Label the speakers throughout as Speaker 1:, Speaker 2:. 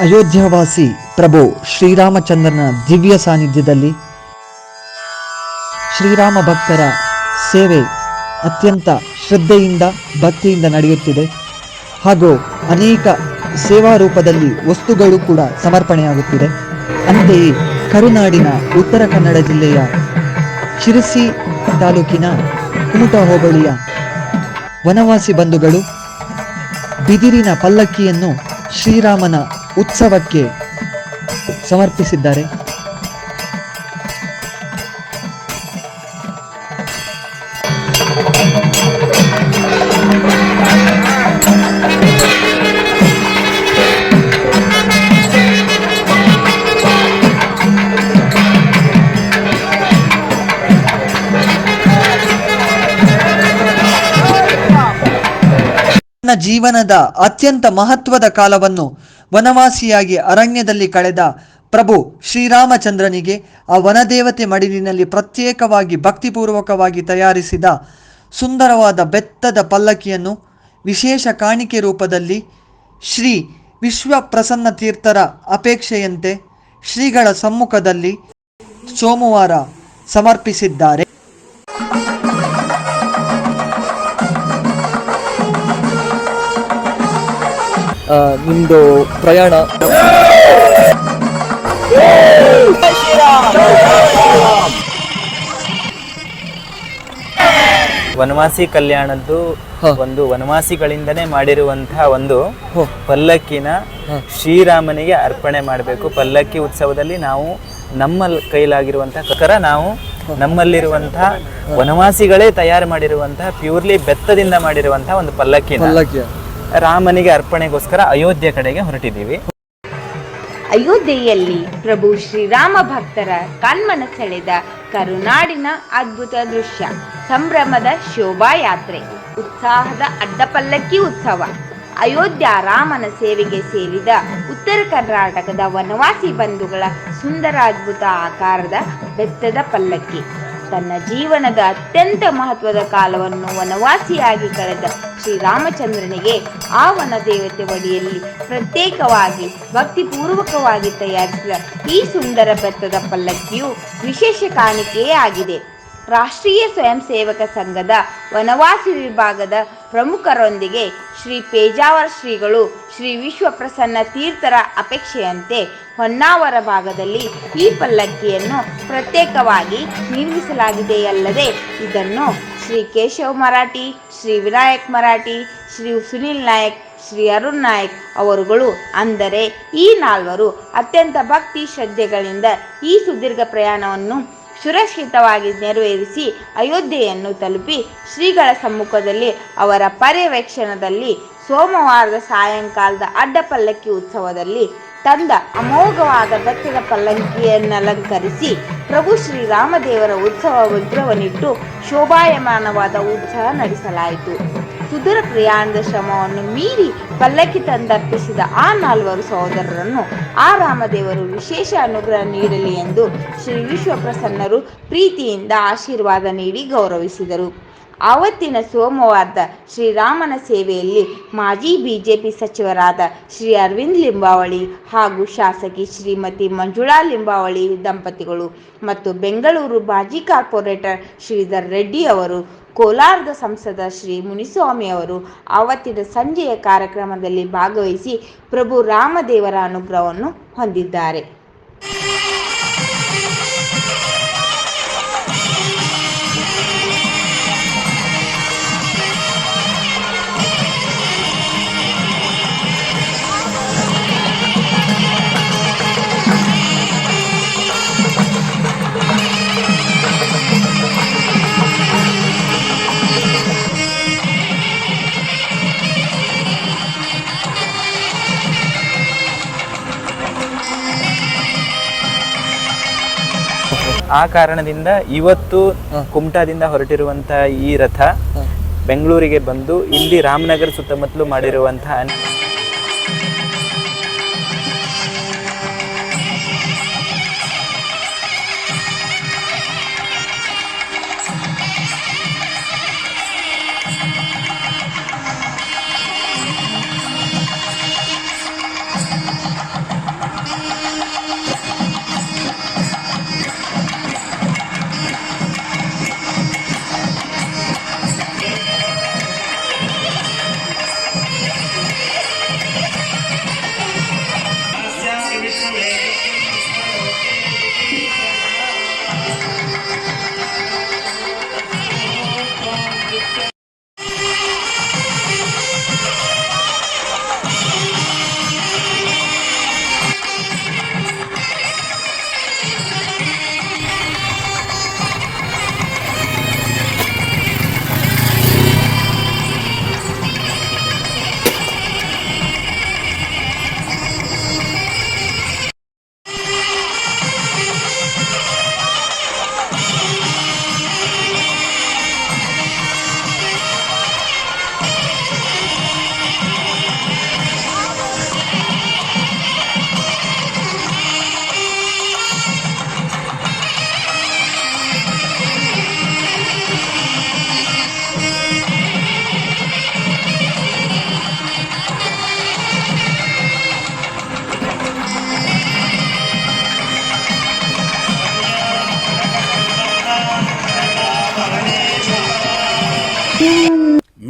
Speaker 1: ಅಯೋಧ್ಯವಾಸಿ ಪ್ರಭು ಶ್ರೀರಾಮಚಂದ್ರನ ದಿವ್ಯ ಸಾನ್ನಿಧ್ಯದಲ್ಲಿ ಶ್ರೀರಾಮ ಭಕ್ತರ ಸೇವೆ ಅತ್ಯಂತ ಶ್ರದ್ಧೆಯಿಂದ, ಭಕ್ತಿಯಿಂದ ನಡೆಯುತ್ತಿದೆ. ಹಾಗೂ ಅನೇಕ ಸೇವಾ ರೂಪದಲ್ಲಿ ವಸ್ತುಗಳು ಕೂಡ ಸಮರ್ಪಣೆಯಾಗುತ್ತಿದೆ. ಅಂತೆಯೇ ಕರುನಾಡಿನ ಉತ್ತರ ಕನ್ನಡ ಜಿಲ್ಲೆಯ ಶಿರಸಿ ತಾಲೂಕಿನ ಕುಮಟ ಹೋಬಳಿಯ ವನವಾಸಿ ಬಂಧುಗಳು ಬಿದಿರಿನ ಪಲ್ಲಕ್ಕಿಯನ್ನು ಶ್ರೀರಾಮನ ಉತ್ಸವಕ್ಕೆ ಸಮರ್ಪಿಸಿದ್ದಾರೆ. ಜೀವನದ ಅತ್ಯಂತ ಮಹತ್ವದ ಕಾಲವನ್ನು ವನವಾಸಿಯಾಗಿ ಅರಣ್ಯದಲ್ಲಿ ಕಳೆದ ಪ್ರಭು ಶ್ರೀರಾಮಚಂದ್ರನಿಗೆ ಆ ವನದೇವತೆ ಮಡಿಲಿನಲ್ಲಿ ಪ್ರತ್ಯೇಕವಾಗಿ ಭಕ್ತಿಪೂರ್ವಕವಾಗಿ ತಯಾರಿಸಿದ ಸುಂದರವಾದ ಬೆತ್ತದ ಪಲ್ಲಕ್ಕಿಯನ್ನು ವಿಶೇಷ ಕಾಣಿಕೆ ರೂಪದಲ್ಲಿ ಶ್ರೀ ವಿಶ್ವಪ್ರಸನ್ನ ತೀರ್ಥರ ಅಪೇಕ್ಷೆಯಂತೆ ಶ್ರೀಗಳ ಸಮ್ಮುಖದಲ್ಲಿ ಸೋಮವಾರ ಸಮರ್ಪಿಸಿದ್ದಾರೆ.
Speaker 2: ನಿಮ್ಮದು ಪ್ರಯಾಣ.
Speaker 3: ವನವಾಸಿ ಕಲ್ಯಾಣದ್ದು ಒಂದು ವನವಾಸಿಗಳಿಂದನೇ ಮಾಡಿರುವಂತಹ ಒಂದು ಪಲ್ಲಕ್ಕಿನ ಶ್ರೀರಾಮನಿಗೆ ಅರ್ಪಣೆ ಮಾಡಬೇಕು. ಪಲ್ಲಕ್ಕಿ ಉತ್ಸವದಲ್ಲಿ ನಾವು ನಮ್ಮ ಕೈಲಾಗಿರುವಂತಹ ಕರ ನಾವು ನಮ್ಮಲ್ಲಿರುವಂತಹ ವನವಾಸಿಗಳೇ ತಯಾರು ಮಾಡಿರುವಂತಹ ಪ್ಯೂರ್ಲಿ ಬೆತ್ತದಿಂದ ಮಾಡಿರುವಂತಹ ಒಂದು ಪಲ್ಲಕ್ಕಿನ.
Speaker 2: ಪಲ್ಲಕ್ಕಿ
Speaker 3: ರಾಮನಿಗೆ ಅರ್ಪಣೆಗೋಸ್ಕರ ಅಯೋಧ್ಯೆ ಕಡೆಗೆ ಹೊರಟಿದ್ದೀವಿ.
Speaker 4: ಅಯೋಧ್ಯೆಯಲ್ಲಿ ಪ್ರಭು ಶ್ರೀರಾಮ ಭಕ್ತರ ಕಣ್ಮನ ಸೆಳೆದ ಕರುನಾಡಿನ ಅದ್ಭುತ ದೃಶ್ಯ, ಸಂಭ್ರಮದ ಶೋಭಾಯಾತ್ರೆ, ಉತ್ಸಾಹದ ಅಡ್ಡಪಲ್ಲಕ್ಕಿ ಉತ್ಸವ, ಅಯೋಧ್ಯ ರಾಮನ ಸೇವೆಗೆ ಸೇರಿದ ಉತ್ತರ ಕರ್ನಾಟಕದ ವನವಾಸಿ ಬಂಧುಗಳ ಸುಂದರ ಅದ್ಭುತ ಆಕಾರದ ಬೆತ್ತದ ಪಲ್ಲಕ್ಕಿ. ತನ್ನ ಜೀವನದ ಅತ್ಯಂತ ಮಹತ್ವದ ಕಾಲವನ್ನು ವನವಾಸಿಯಾಗಿ ಕಳೆದ ಶ್ರೀರಾಮಚಂದ್ರನಿಗೆ ಆ ವನ ದೇವತೆ ಬಳಿಯಲ್ಲಿ ಪ್ರತ್ಯೇಕವಾಗಿ, ಭಕ್ತಿಪೂರ್ವಕವಾಗಿ ತಯಾರಿಸಿದ ಈ ಸುಂದರ ಬೆತ್ತದ ಪಲ್ಲಕ್ಕಿಯು ವಿಶೇಷ ಕಾಣಿಕೆಯೇ ಆಗಿದೆ. ರಾಷ್ಟ್ರೀಯ ಸ್ವಯಂ ಸೇವಕ ಸಂಘದ ವನವಾಸಿ ವಿಭಾಗದ ಪ್ರಮುಖರೊಂದಿಗೆ ಶ್ರೀ ಪೇಜಾವರ ಶ್ರೀಗಳು, ಶ್ರೀ ವಿಶ್ವಪ್ರಸನ್ನ ತೀರ್ಥರ ಅಪೇಕ್ಷೆಯಂತೆ ಹೊನ್ನಾವರ ಭಾಗದಲ್ಲಿ ಈ ಪಲ್ಲಕ್ಕಿಯನ್ನು ಪ್ರತ್ಯೇಕವಾಗಿ ನಿರ್ಮಿಸಲಾಗಿದೆಯಲ್ಲದೆ ಇದನ್ನು ಶ್ರೀ ಕೇಶವ್ ಮರಾಠಿ, ಶ್ರೀ ವಿನಾಯಕ್ ಮರಾಠಿ, ಶ್ರೀ ಸುನಿಲ್ ನಾಯಕ್, ಶ್ರೀ ಅರುಣ್ ನಾಯಕ್ ಅವರುಗಳು ಅಂದರೆ ಈ ನಾಲ್ವರು ಅತ್ಯಂತ ಭಕ್ತಿ ಶ್ರದ್ಧೆಗಳಿಂದ ಈ ಸುದೀರ್ಘ ಪ್ರಯಾಣವನ್ನು ಸುರಕ್ಷಿತವಾಗಿ ನೆರವೇರಿಸಿ ಅಯೋಧ್ಯೆಯನ್ನು ತಲುಪಿ ಶ್ರೀಗಳ ಸಮ್ಮುಖದಲ್ಲಿ ಅವರ ಪರ್ಯವೇಕ್ಷಣದಲ್ಲಿ ಸೋಮವಾರದ ಸಾಯಂಕಾಲದ ಅಡ್ಡಪಲ್ಲಕ್ಕಿ ಉತ್ಸವದಲ್ಲಿ ತಂದ ಅಮೋಘವಾದ ಬೆತ್ತದ ಪಲ್ಲಕ್ಕಿಯನ್ನಲಂಕರಿಸಿ ಪ್ರಭು ಶ್ರೀರಾಮದೇವರ ಉತ್ಸವ ವಿಗ್ರಹವನ್ನಿಟ್ಟು ಶೋಭಾಯಮಾನವಾದ ಉತ್ಸವ ನಡೆಸಲಾಯಿತು. ಸುದೂರ ಪ್ರಯಾಣದ ಶ್ರಮವನ್ನು ಮೀರಿ ಪಲ್ಲಕ್ಕಿ ತಂದರ್ಪಿಸಿದ ಆ ನಾಲ್ವರು ಸಹೋದರರನ್ನು ಆ ರಾಮದೇವರು ವಿಶೇಷ ಅನುಗ್ರಹ ನೀಡಲಿ ಎಂದು ಶ್ರೀ ವಿಶ್ವಪ್ರಸನ್ನರು ಪ್ರೀತಿಯಿಂದ ಆಶೀರ್ವಾದ ನೀಡಿ ಗೌರವಿಸಿದರು. ಆವತ್ತಿನ ಸೋಮವಾರದ ಶ್ರೀರಾಮನ ಸೇವೆಯಲ್ಲಿ ಮಾಜಿ ಬಿಜೆಪಿ ಸಚಿವರಾದ ಶ್ರೀ ಅರವಿಂದ್ ಲಿಂಬಾವಳಿ ಹಾಗೂ ಶಾಸಕಿ ಶ್ರೀಮತಿ ಮಂಜುಳಾ ಲಿಂಬಾವಳಿ ದಂಪತಿಗಳು ಮತ್ತು ಬೆಂಗಳೂರು ಮಾಜಿ ಕಾರ್ಪೊರೇಟರ್ ಶ್ರೀಧರ್ ರೆಡ್ಡಿ ಅವರು, ಕೋಲಾರದ ಸಂಸದ ಶ್ರೀ ಮುನಿಸ್ವಾಮಿ ಅವರು ಆವತ್ತಿನ ಸಂಜೆಯ ಕಾರ್ಯಕ್ರಮದಲ್ಲಿ ಭಾಗವಹಿಸಿ ಪ್ರಭು ರಾಮದೇವರ ಅನುಗ್ರಹವನ್ನು ಹೊಂದಿದ್ದಾರೆ.
Speaker 3: ಆ ಕಾರಣದಿಂದ ಇವತ್ತು ಕುಮಟಾದಿಂದ ಹೊರಟಿರುವಂತಹ ಈ ರಥ ಬೆಂಗಳೂರಿಗೆ ಬಂದು ಇಲ್ಲಿ ರಾಮನಗರ ಸುತ್ತಮುತ್ತಲು ಮಾಡಿರುವಂತಹ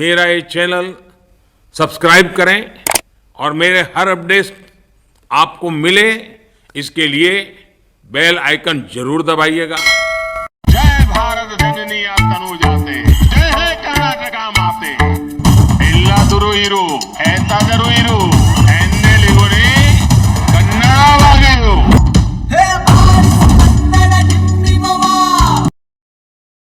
Speaker 5: मेरा ये चैनल सब्सक्राइब करें और मेरे हर अपडेट आपको मिले, इसके लिए बेल आइकन ज़रूर दबाइएगा।
Speaker 6: जय भारत जय है कर्नाटका माते